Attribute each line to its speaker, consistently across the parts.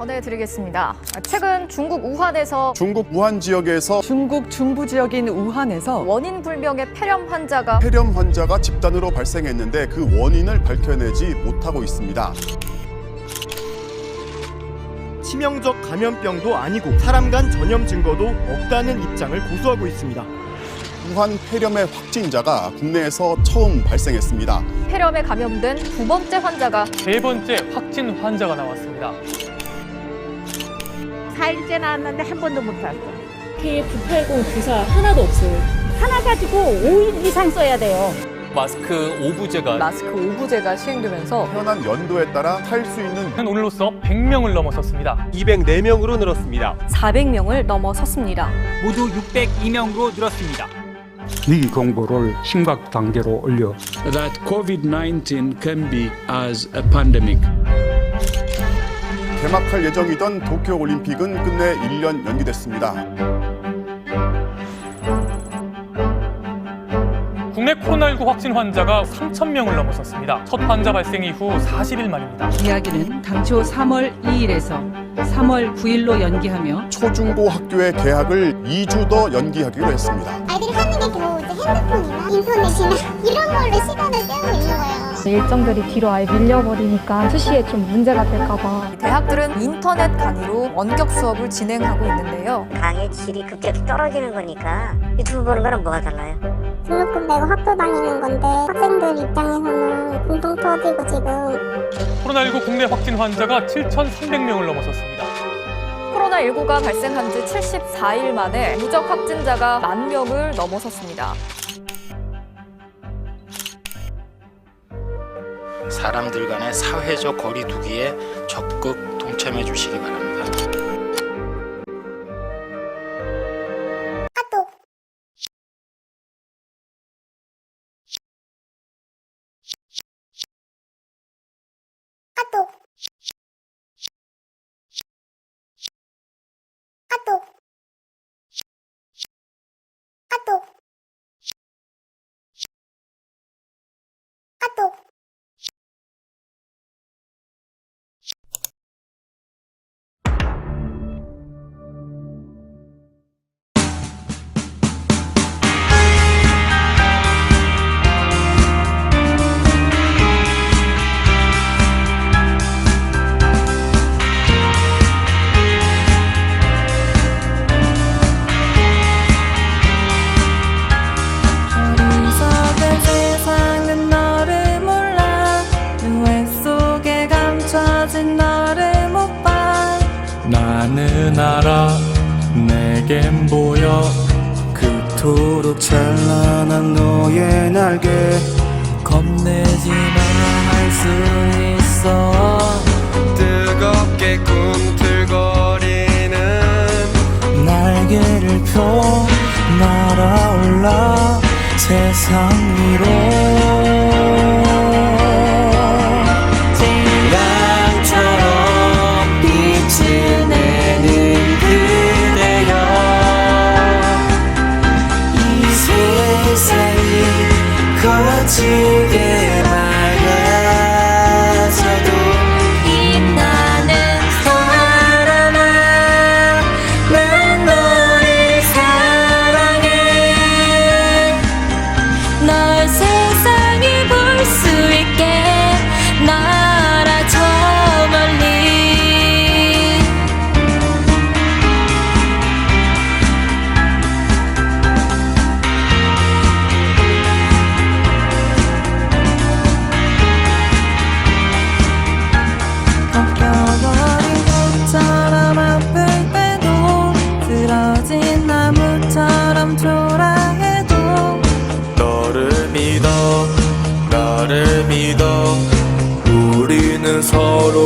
Speaker 1: 전해드리겠습니다. 최근 중국 우한에서
Speaker 2: 중국 우한 지역에서
Speaker 3: 중국 중부 지역인 우한에서
Speaker 1: 원인 불명의 폐렴 환자가
Speaker 2: 폐렴 환자가 집단으로 발생했는데 그 원인을 밝혀내지 못하고 있습니다.
Speaker 4: 치명적 감염병도 아니고 사람 간 전염 증거도 없다는 입장을 고수하고 있습니다.
Speaker 2: 우한 폐렴의 확진자가 국내에서 처음 발생했습니다.
Speaker 1: 폐렴에 감염된 두 번째 환자가
Speaker 5: 세 번째 확진 환자가 나왔습니다.
Speaker 6: 4일째 나왔는데 한 번도 못 탔어.
Speaker 7: KF80 주사 하나도 없어요.
Speaker 6: 하나 가지고 5일 이상 써야 돼요.
Speaker 8: 마스크 오부제가
Speaker 3: 마스크 오부제가 시행되면서
Speaker 2: 태어난 연도에 따라 탈 수 있는
Speaker 5: 오늘로써 100명을 넘어섰습니다.
Speaker 4: 204명으로 늘었습니다.
Speaker 7: 400명을 넘어섰습니다.
Speaker 9: 모두 602명으로 늘었습니다.
Speaker 10: 위기 공보를 심각 단계로 올려 that COVID-19 can be as a pandemic.
Speaker 2: 개막할 예정이던 도쿄 올림픽은 끝내 1년 연기됐습니다.
Speaker 5: 국내 코로나19 확진 환자가 3,000명을 넘어섰습니다. 첫 환자 발생 이후 40일 만입니다.
Speaker 11: 이야기는 당초 3월 2일에서 3월 9일로 연기하며
Speaker 2: 초중고 학교의 개학을 2주 더 연기하기로 했습니다.
Speaker 12: 아이들이 하는 게 겨우 이제 핸드폰이나 인터넷이나 이런 걸로 시간을 때우고 있는 거예요.
Speaker 13: 일정들이 뒤로 아예 밀려버리니까 수시에 좀 문제가 될까봐
Speaker 1: 대학들은 인터넷 강의로 원격 수업을 진행하고 있는데요.
Speaker 12: 강의 질이 급격히 떨어지는 거니까 유튜브 보는 거랑 뭐가 달라요? 등록금 내고 학교 다니는 건데 학생들 입장에서는 붕붕 터지고 지금
Speaker 5: 코로나19 국내 확진 환자가 7,300명을 넘어섰습니다.
Speaker 1: 코로나19가 발생한 지 74일 만에 누적 확진자가 만 명을 넘어섰습니다.
Speaker 8: 사람들 간의 사회적 거리 두기에 적극 동참해 주시기 바랍니다.
Speaker 7: 어리
Speaker 10: 알아 내겐 보여 그토록 찬란한 너의 날개.
Speaker 8: 겁내지 마할 수 있어.
Speaker 4: 뜨겁게 꿈틀거리는
Speaker 8: 날개를 펴. 날아올라 세상 위로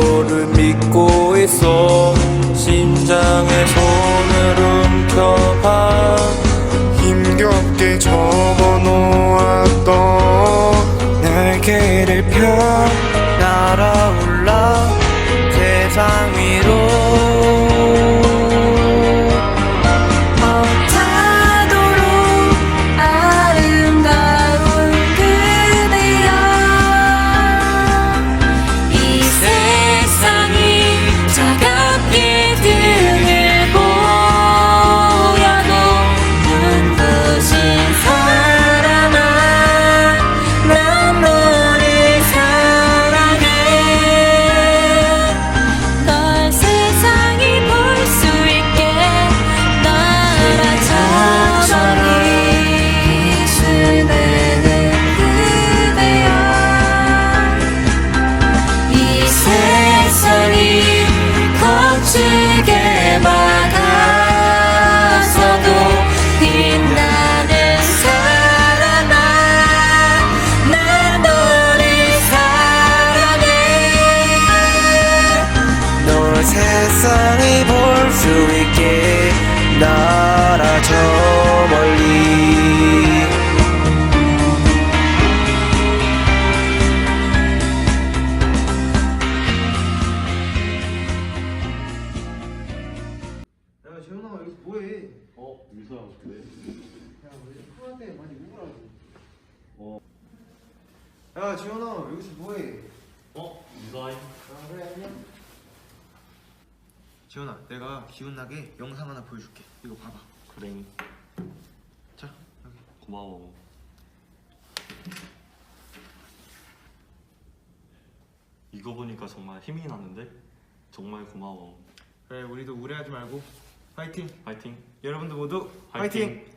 Speaker 4: 서로를 믿고 있어. 심장에 손을 움켜봐. 힘겹게 접어놓았던 날개를 펴
Speaker 7: 저 멀리
Speaker 14: 야 재훈아 여기서 뭐해? 어? 야 우리 많이 우울하고. 어. 야 재훈아 여기서 뭐해? 어. 아 그래 안녕. 재훈아 내가 기운 나게 영상 하나 보여줄게. 이거 봐봐. 그래. 자 여기. 고마워.
Speaker 15: 이거 보니까 정말 힘이 나는데 정말 고마워.
Speaker 14: 그래 우리도 우울해하지 말고 파이팅.
Speaker 15: 파이팅.
Speaker 14: 여러분들 모두
Speaker 15: 파이팅.
Speaker 14: 파이팅.